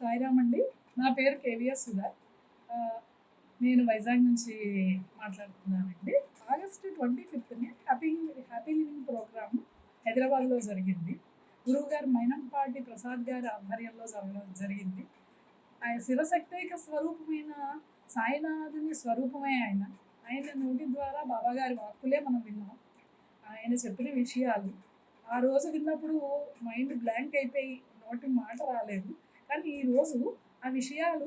సాయిరామ్ అండి. నా పేరు కేవీఎస్ సుధా. నేను వైజాగ్ నుంచి మాట్లాడుతున్నానండి. ఆగస్ట్ ట్వంటీ ఫిఫ్త్ని హ్యాపీ హ్యాపీ లివింగ్ ప్రోగ్రామ్ హైదరాబాద్లో జరిగింది. గురువు గారు మైనంపాటి ప్రసాద్ గారి ఆధ్వర్యంలో జరగడం జరిగింది. ఆయన శివశక్తైక స్వరూపమైన సాయినాథుని స్వరూపమే ఆయన. ఆయన నోటి ద్వారా బాబాగారి వాక్కులే మనం విన్నాం. ఆయన చెప్పిన విషయాలు. ఆ రోజు విన్నప్పుడు మైండ్ బ్లాంక్ అయిపోయి నోటి మాట రాలేదు. కానీ ఈ రోజు ఆ విషయాలు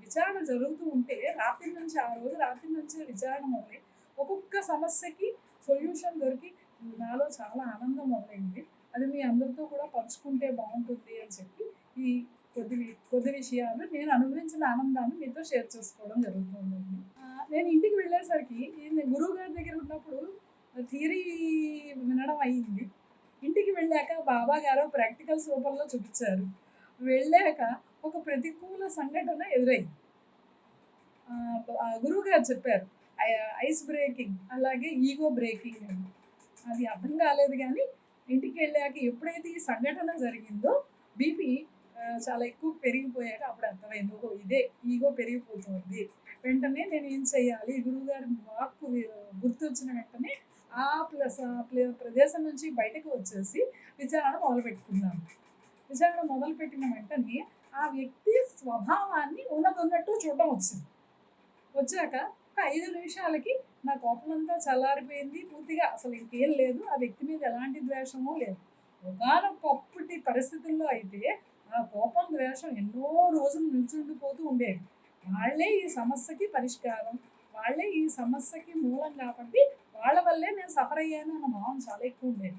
విచారణ జరుగుతూ ఉంటే రాత్రి నుంచి ఆ రోజు రాత్రి నుంచి విచారణ మొదలై ఒక్కొక్క సమస్యకి సొల్యూషన్ దొరికి నాలో చాలా ఆనందం మొదలైంది. అది మీ అందరితో కూడా పంచుకుంటే బాగుంటుంది అని చెప్పి ఈ కొద్ది కొద్ది విషయాలు నేను అనుభవించిన ఆనందాన్ని మీతో షేర్ చేసుకోవడం జరుగుతుందండి నేను ఇంటికి వెళ్ళేసరికి గురువు గారి దగ్గర ఉన్నప్పుడు థియరీ వినడం అయ్యింది ఇంటికి వెళ్ళాక బాబా గారు ప్రాక్టికల్స్ రూపంలో చూపించారు. వెళ్ళాక ఒక ప్రతికూల సంఘటన ఎదురైంది. గురువుగారు చెప్పారు ఐస్ బ్రేకింగ్ అలాగే ఈగో బ్రేకింగ్ అని. అది అర్థం కాలేదు కానీ ఇంటికి వెళ్ళాక ఎప్పుడైతే ఈ సంఘటన జరిగిందో బీపీ చాలా ఎక్కువ పెరిగిపోయాక అప్పుడు అర్థమైంది ఓహో ఇదే ఈగో పెరిగిపోతుంది. వెంటనే నేను ఏం చేయాలి? గురువుగారి వాక్కు గుర్తొచ్చిన వెంటనే ఆ ప్లస్ ఆ ప్లే- ప్రదేశం నుంచి బయటకు వచ్చేసి విచారణ మొదలుపెట్టుకున్నాను విచారణ మొదలుపెట్టిన వెంటనే ఆ వ్యక్తి స్వభావాన్ని ఉన్నదొన్నట్టు చూడడం వచ్చింది. వచ్చాక ఒక ఐదు నిమిషాలకి నా కోపం అంతా చల్లారిపోయింది. పూర్తిగా అసలు ఇంకేం లేదు. ఆ వ్యక్తి మీద ఎలాంటి ద్వేషమూ లేదు. ఒకనొకప్పటి పరిస్థితుల్లో అయితే ఆ కోపం ద్వేషం ఎన్నో రోజులు నిల్చుండిపోతూ ఉండేది. వాళ్ళే ఈ సమస్యకి పరిష్కారం. వాళ్ళే ఈ సమస్యకి మూలం కాబట్టి వాళ్ళ వల్లే నేను సఫర్ అయ్యాను అన్న భావం చాలా ఎక్కువ ఉండేది.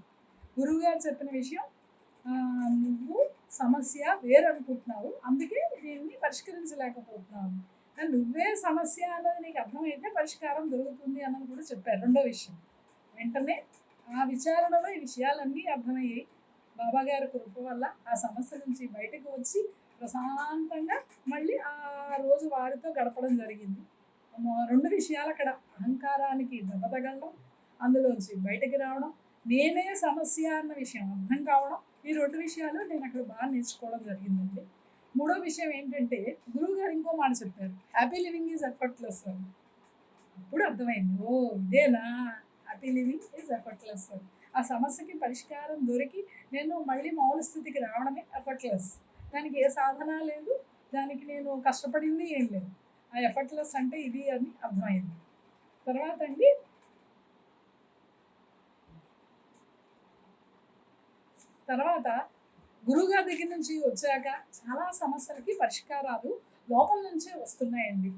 గురువుగారు చెప్పిన విషయం నువ్వు సమస్య వేరనుకుంటున్నావు. అందుకే దీన్ని పరిష్కరించలేకపోతున్నావు. కానీ నువ్వే సమస్య అన్నది నీకు అర్థమైతే పరిష్కారం దొరుకుతుంది అన్నది కూడా చెప్పారు రెండో విషయం. వెంటనే ఆ విచారణలో ఈ విషయాలన్నీ అర్థమయ్యాయి. బాబా గారి కృప వల్ల ఆ సమస్య నుంచి బయటకు వచ్చి ప్రశాంతంగా మళ్ళీ ఆ రోజు వారితో గడపడం జరిగింది. రెండు విషయాలు అక్కడ అహంకారానికి దెబ్బ తగలడం అందులోంచి బయటకు రావడం నేనే సమస్య అన్న విషయం అర్థం కావడం ఈ రెండు విషయాలు నేను అక్కడ బాగా నేర్చుకోవడం జరిగిందండి. మూడో విషయం ఏంటంటే గురువు గారు ఇంకో మాట చెప్పారు. హ్యాపీ లివింగ్ ఈజ్ ఎఫర్ట్లెస్ అని అప్పుడు అర్థమైంది. ఓ ఇదేనా? హ్యాపీ లివింగ్ ఈజ్ ఎఫర్ట్లెస్ అని ఆ సమస్యకి పరిష్కారం దొరికి నేను మళ్ళీ మామూలు స్థితికి రావడమే ఎఫర్ట్లెస్ దానికి ఏ సాధన లేదు. దానికి నేను కష్టపడింది ఏం లేదు. ఆ ఎఫర్ట్లెస్ అంటే ఇది అని అర్థమైంది. తర్వాత అండి తర్వాత గురువుగారి దగ్గర నుంచి వచ్చాక చాలా సమస్యలకి పరిష్కారాలు లోపల నుంచే వస్తున్నాయండి.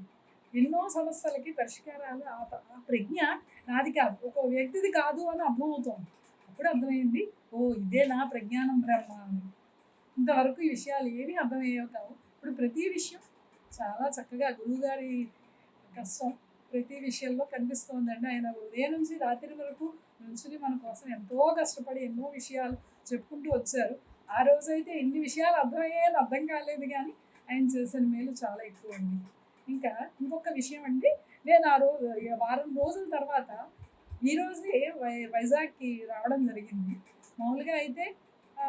ఎన్నో సమస్యలకి పరిష్కారాలు ఆ ఆ ప్రజ్ఞ నాది కాదు. ఒక వ్యక్తిది కాదు అని అర్థమవుతోంది. అప్పుడు అర్థమైంది ఓ ఇదే నా ప్రజ్ఞానం బ్రహ్మ అని. ఇంతవరకు ఈ విషయాలు ఏమీ అర్థమయ్యేవి కావు. ఇప్పుడు ప్రతి విషయం చాలా చక్కగా గురువుగారి కష్టం ప్రతి విషయంలో కనిపిస్తోందండి. ఆయన ఉదయం నుంచి రాత్రి వరకు నుంచుని మన కోసం ఎంతో కష్టపడి ఎన్నో విషయాలు చెప్పుకుంటూ వచ్చారు. ఆ రోజైతే ఎన్ని విషయాలు అర్థమయ్యేది అర్థం కాలేదు కానీ ఆయన చేసిన మేలు చాలా ఎక్కువ అండి ఇంకా ఇంకొక విషయం అండి నేను ఆ రోజు వారం రోజుల తర్వాత ఈరోజే వై వైజాగ్కి రావడం జరిగింది. మామూలుగా అయితే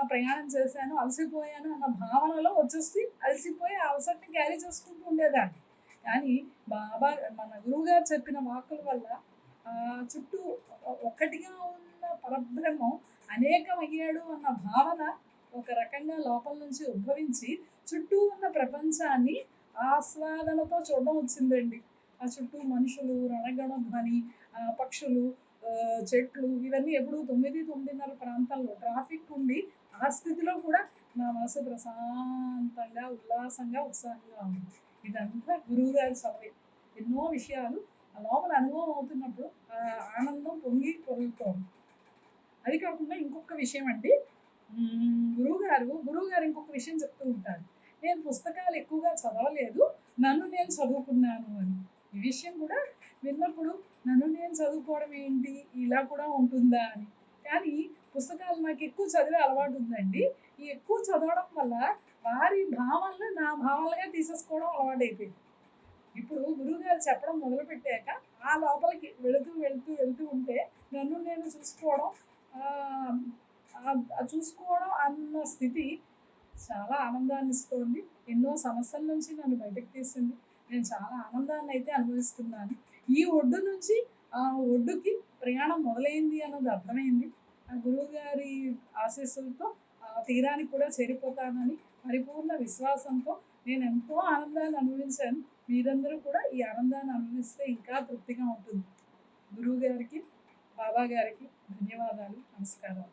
ప్రయాణం చేశాను అలసిపోయాను అన్న భావనలో వచ్చేసి అలసిపోయి ఆ అలసటని క్యారీ చేసుకుంటూ ఉండేదాన్ని. కానీ బాబా మన గురువుగారు చెప్పిన వాక్కుల వల్ల చుట్టూ ఒక్కటిగా ఉన్న పరబ్రహ్మం అనేకమయ్యాడు అన్న భావన ఒక రకంగా లోపల నుంచి ఉద్భవించి చుట్టూ ఉన్న ప్రపంచాన్ని ఆస్వాదనతో చూడడం వచ్చిందండి. ఆ చుట్టూ మనుషులు రణగణ ధ్వని పక్షులు చెట్లు ఇవన్నీ ఎప్పుడు తొమ్మిది తొమ్మిదిన్నర ప్రాంతాల్లో ట్రాఫిక్ ఉండి ఆ స్థితిలో కూడా నా మనసు ప్రశాంతంగా ఉల్లాసంగా ఉత్సాహంగా ఉంది. ఇదంతా గురువుగారి చదివే ఎన్నో విషయాలు లోపల అనుభవం అవుతున్నప్పుడు ఆనందం పొంగి పొరుగుతోంది అది కాకుండా ఇంకొక విషయం అండి. గురువుగారు గురువు గారు గురువు గారు ఇంకొక విషయం చెప్తూ ఉంటారు. నేను పుస్తకాలు ఎక్కువగా చదవలేదు నన్ను నేను చదువుకున్నాను అని. ఈ విషయం కూడా విన్నప్పుడు నన్ను నేను చదువుకోవడం ఏంటి? ఇలా కూడా ఉంటుందా? అని. కానీ పుస్తకాలు నాకు ఎక్కువ చదివే అలవాటు ఉందండి. ఈ ఎక్కువ చదవడం వల్ల వారి భావనలు నా భావనలుగా తీసేసుకోవడం అలవాటు అయిపోయింది ఇప్పుడు గురువుగారు చెప్పడం మొదలుపెట్టాక ఆ లోపలికి వెళుతూ వెళుతూ వెళుతూ ఉంటే నన్ను నేను చూసుకోవడం చూసుకోవడం అన్న స్థితి చాలా ఆనందాన్ని ఇస్తోంది. ఎన్నో సమస్యల నుంచి నన్ను బయటకు తీసింది. నేను చాలా ఆనందాన్ని అయితే అనుభవిస్తున్నాను. ఈ ఒడ్డు నుంచి ఆ ఒడ్డుకి ప్రయాణం మొదలైంది అన్నది అర్థమైంది. ఆ గురువు గారి ఆశీస్సులతో ఆ తీరానికి కూడా చేరిపోతానని పరిపూర్ణ విశ్వాసంతో నేను ఎంతో ఆనందాన్ని అనుభవించాను. మీరందరూ కూడా ఈ ఆనందాన్ని అనుభవిస్తే ఇంకా తృప్తిగా ఉంటుంది. గురువు గారికి బాబా గారికి ధన్యవాదాలు నమస్కారం.